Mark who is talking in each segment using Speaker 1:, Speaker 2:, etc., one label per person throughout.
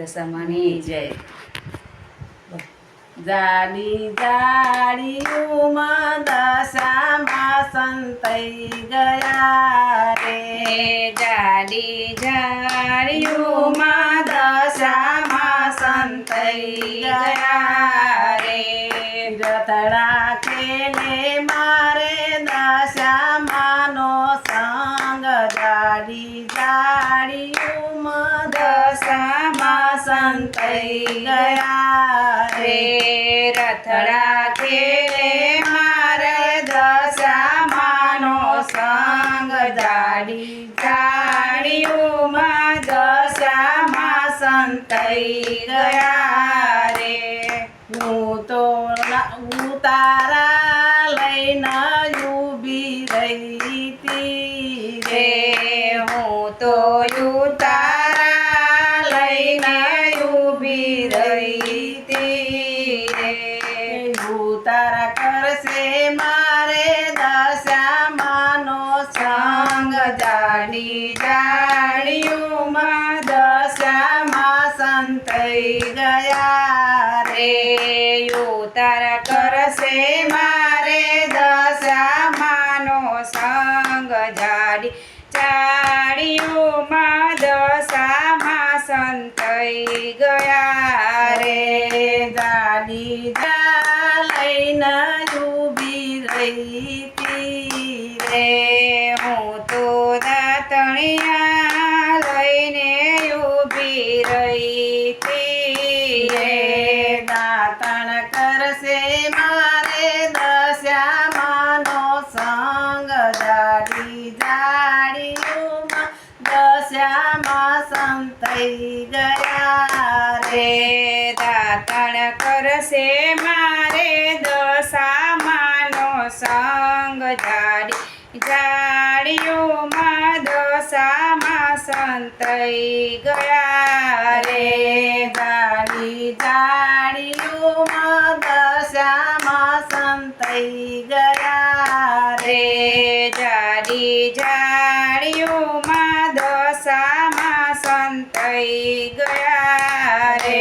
Speaker 1: દશામાની જય.
Speaker 2: જાડી જાડીઓમાં દશામાં સંતઈ ગયા રે.
Speaker 1: જાડી જાડીઓમાં દશામાં સંતઈ ગયા રે
Speaker 2: જતડા કેલે મારે દશામાનો સંગ જાડી જાડીઓમાં દશામાં સંતઈ ગયા રે
Speaker 1: રથડા ખેલે મારે દશામાનો સંગ જાડી જાડીઓમાં દશામાં સંતઈ ગયા રે.
Speaker 2: હું તો ઉતારા લઈને ઊભી રહી તી
Speaker 1: રે હું તો ઉતારા લઈને ઊભી રહી તી રે
Speaker 2: ઉતારા કરશે મારે દશામાનો
Speaker 1: સંગ જાડી જાડીઓમાં દશામાં સંતઈ ગયા રે ઉતાર કરશે મારે દશામાનો સંગ જાડી. જાડીઓમાં દશામાં સંતઈ ગયા રે
Speaker 2: જાડી જા લઈને ઊભી રહી તી
Speaker 1: રે હું તો દાતણિયા લઈને ઊભી રહી તી
Speaker 2: રે દાતણ કરશે મારે દશામાનો સંગ જાડી જાડીઓમાં દશામાં સંતઈ ગયા રે
Speaker 1: દાતણ કરશે મારે દશામાનો સંગ જાડી જાડીઓમાં દશામાં સંતઈ ગયા રે
Speaker 2: જાડી જાડીઓમાં દશામાં સંતઈ ગયા રે
Speaker 1: જાડી જાડીઓમાં દશામાં સંતઈ ગયા રે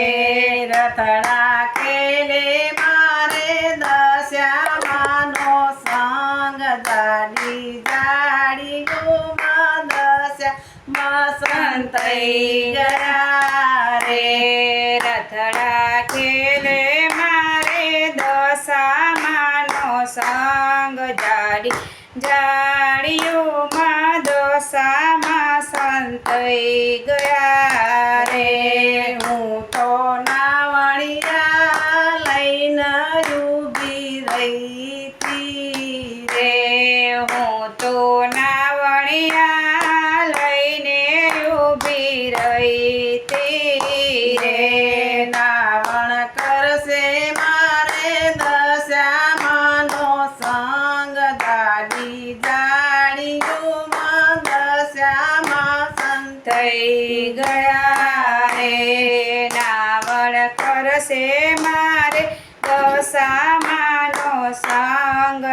Speaker 2: રતડા કેલે મારે દશામાનો સંગ જાડી જાડીઓમાં દશામાં સંતઈ ગયા રે
Speaker 1: રથડા ખેલે મારે દશામાનો સંગ જાડી જાડીઓમાં દશામાં સંતઈ ગયા રે.
Speaker 2: હું તો નાવણિયા લઈને ઊભી રહી
Speaker 1: રે. હું તો નાવણિયા લઈને ઊભી રહી તી
Speaker 2: રે
Speaker 1: રે
Speaker 2: નાવણ કરશે મારે દશામાનો સંગ દાડી જાડીઓમાં દશામાં સંત
Speaker 1: થઈ ગયા રે નાવણ કરશે મારે દશામાનો સંગ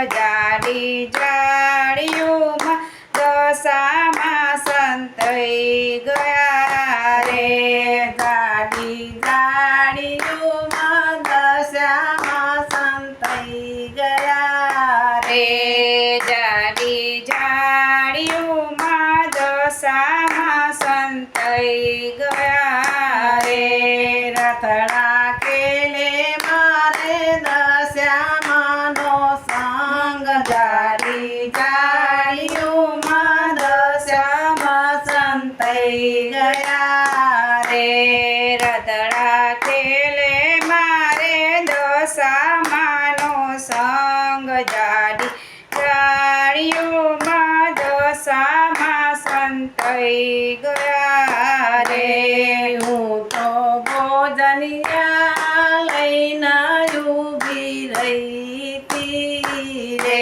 Speaker 1: જાડી જાડીઓમાં દશામાં સંતઈ ગયા રે
Speaker 2: દાડી જાડીઓમાં દશામાં સંતઈ ગયા રે
Speaker 1: રે જાડી જાડીઓમાં દશામાં સંતઈ ગયા રે
Speaker 2: રથડા કેલે મારે દશામાનો સંગ જાડી જાડીઓમાં દશામાં સંતઈ ગયા રે
Speaker 1: રે રતડા ખેલે મારે દશામાનો સંગ જાડી જાડીઓમાં દશામાં સંતઈ ગયા રે
Speaker 2: હું તો ભોજનિયા લઈને ઊભી રહી તી
Speaker 1: રે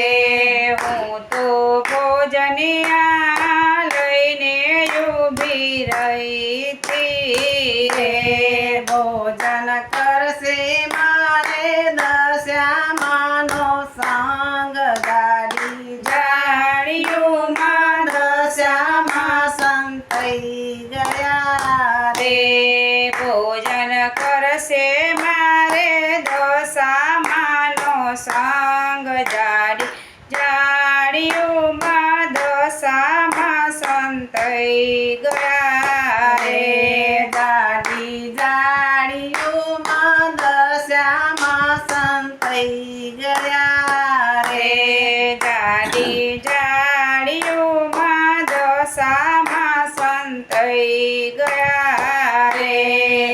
Speaker 1: હું તો ભોજનિયા લઈને ઊભી રહી તી
Speaker 2: રે
Speaker 1: રે
Speaker 2: ભોજન કરશે મારે દશામાનો સંગ ગાડી
Speaker 1: જાડીઓમાં
Speaker 2: સંતઈ ગયા રે.
Speaker 1: ભોજન ભોજ કરશે મારે દશામાનો સંગ જાડી જાડીઓમાં દશામાં સંતઈ ગયા
Speaker 2: રે
Speaker 1: રે
Speaker 2: દાડી જાડીઓમાં દશામાં સંતઈ ગયા
Speaker 1: રે
Speaker 2: રે
Speaker 1: જાડી જાડિયુમાં દશામાં સંતઈ ગયા
Speaker 2: રે.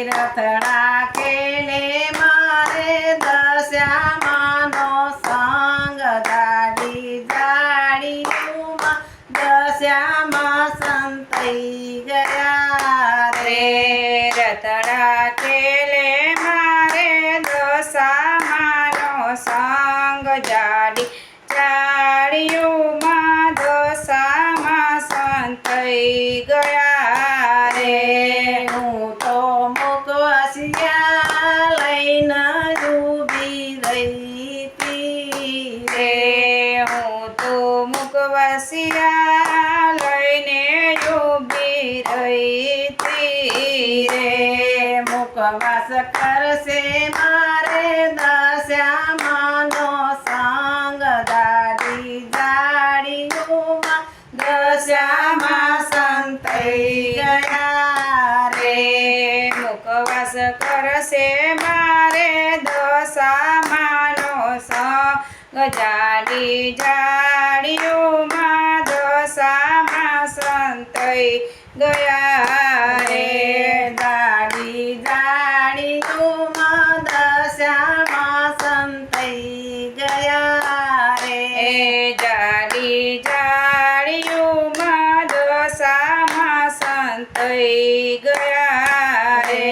Speaker 2: રથડા ખેલે મારે દશામાનો સંગ દાડી જાડી દશામાં સંતઈ ગયા
Speaker 1: રે
Speaker 2: રે
Speaker 1: રતડા કેલે મારે દશામાનો સંગ જાડી જાડિયુમાં દશામાં સંતઈ ગયા રે
Speaker 2: હું તો મુકવાસિયા લઈને ઊભી રહી તી
Speaker 1: રે હું તો મુકવસિયા લઈને ઊભી રહી તી રે
Speaker 2: મુકવાસ કરશે મારે દશામાનો સંગ દાડી જાડીઓમાં દશામાં સંતઈ ગયા
Speaker 1: રે. મુકવાસ કરશે મારે દશામાનો સંગ જાડી જાડિયુમાં દશામાં સંતઈ ગયા રે
Speaker 2: દાડી જાડીઓમાં દશામાં સંતઈ ગયા
Speaker 1: એ
Speaker 2: રે
Speaker 1: જાડી જાડિયુમાં દશામાં સંતઈ ગયા રે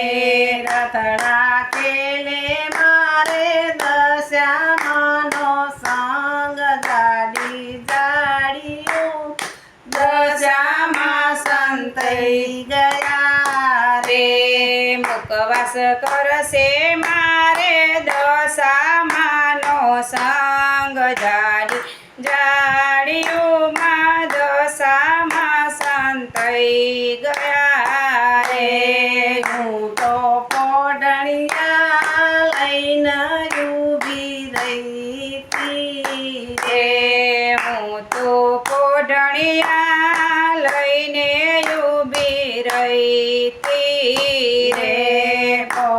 Speaker 2: રથડા ખેલે મારે દશામાનો સંગ જાડી જાડીઓ દશામાં સંતઈ ગયા
Speaker 1: રે. મુકવાસ કરશે મારે દશામાનો સંગ જાડી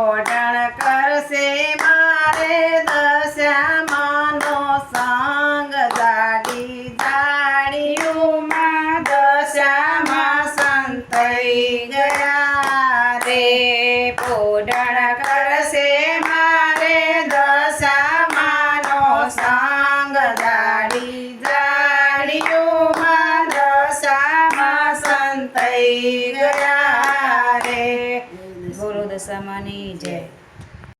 Speaker 1: ahora.